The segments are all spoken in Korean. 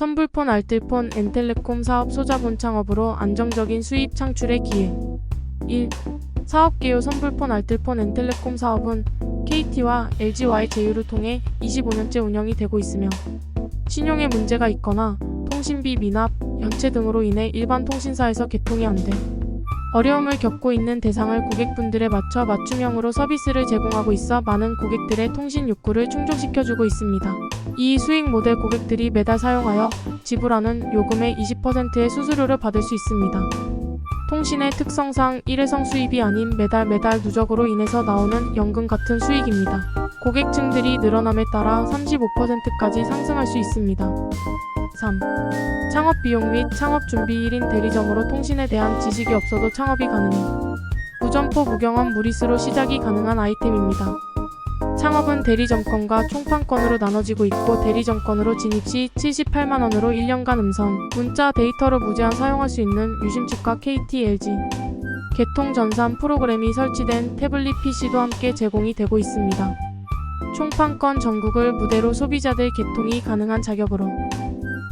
선불폰 알뜰폰 엔텔레콤 사업 소자본 창업으로 안정적인 수입 창출의 기회 1. 사업개요 선불폰 알뜰폰 엔텔레콤 사업은 KT와 LG와의 제휴를 통해 25년째 운영이 되고 있으며 신용에 문제가 있거나 통신비 미납, 연체 등으로 인해 일반 통신사에서 개통이 안 돼. 어려움을 겪고 있는 대상을 고객분들에 맞춰 맞춤형으로 서비스를 제공하고 있어 많은 고객들의 통신 욕구를 충족시켜주고 있습니다. 이 수익 모델 고객들이 매달 사용하여 지불하는 요금의 20%의 수수료를 받을 수 있습니다. 통신의 특성상 일회성 수입이 아닌 매달 매달 누적으로 인해서 나오는 연금 같은 수익입니다. 고객층들이 늘어남에 따라 35%까지 상승할 수 있습니다. 3. 창업 비용 및 창업 준비 1인 대리점으로 통신에 대한 지식이 없어도 창업이 가능해 무점포 무경험 무리수로 시작이 가능한 아이템입니다. 창업은 대리점권과 총판권으로 나눠지고 있고 대리점권으로 진입 시 78만원으로 1년간 음성, 문자 데이터로 무제한 사용할 수 있는 유심칩과 KT, LG, 개통 전산 프로그램이 설치된 태블릿 PC도 함께 제공이 되고 있습니다. 총판권 전국을 무대로 소비자들 개통이 가능한 자격으로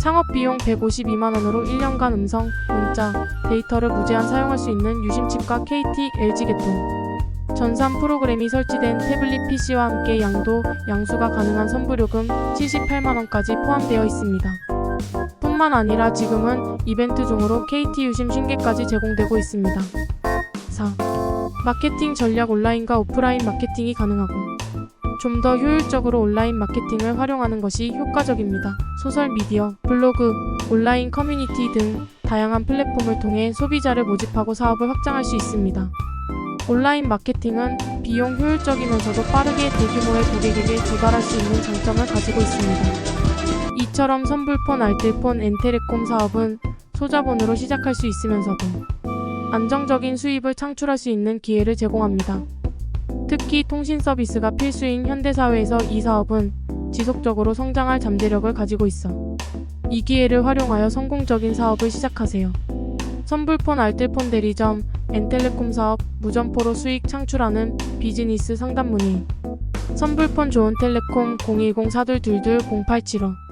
창업 비용 152만 원으로 1년간 음성, 문자, 데이터를 무제한 사용할 수 있는 유심칩과 KT, LG 개통 전산 프로그램이 설치된 태블릿 PC와 함께 양도, 양수가 가능한 선불요금 78만 원까지 포함되어 있습니다. 뿐만 아니라 지금은 이벤트 중으로 KT 유심 신계까지 제공되고 있습니다. 4. 마케팅 전략 온라인과 오프라인 마케팅이 가능하고 좀 더 효율적으로 온라인 마케팅을 활용하는 것이 효과적입니다. 소설 미디어, 블로그, 온라인 커뮤니티 등 다양한 플랫폼을 통해 소비자를 모집하고 사업을 확장할 수 있습니다. 온라인 마케팅은 비용 효율적이면서도 빠르게 대규모의 고객에게 도달할 수 있는 장점을 가지고 있습니다. 이처럼 선불폰 알뜰폰 엔테레콤 사업은 소자본으로 시작할 수 있으면서도 안정적인 수입을 창출할 수 있는 기회를 제공합니다. 특히 통신 서비스가 필수인 현대사회에서 이 사업은 지속적으로 성장할 잠재력을 가지고 있어. 이 기회를 활용하여 성공적인 사업을 시작하세요. 선불폰 알뜰폰 대리점 엔텔레콤 사업 무점포로 수익 창출하는 비즈니스 상담 문의. 선불폰 좋은 텔레콤 010-4222-0875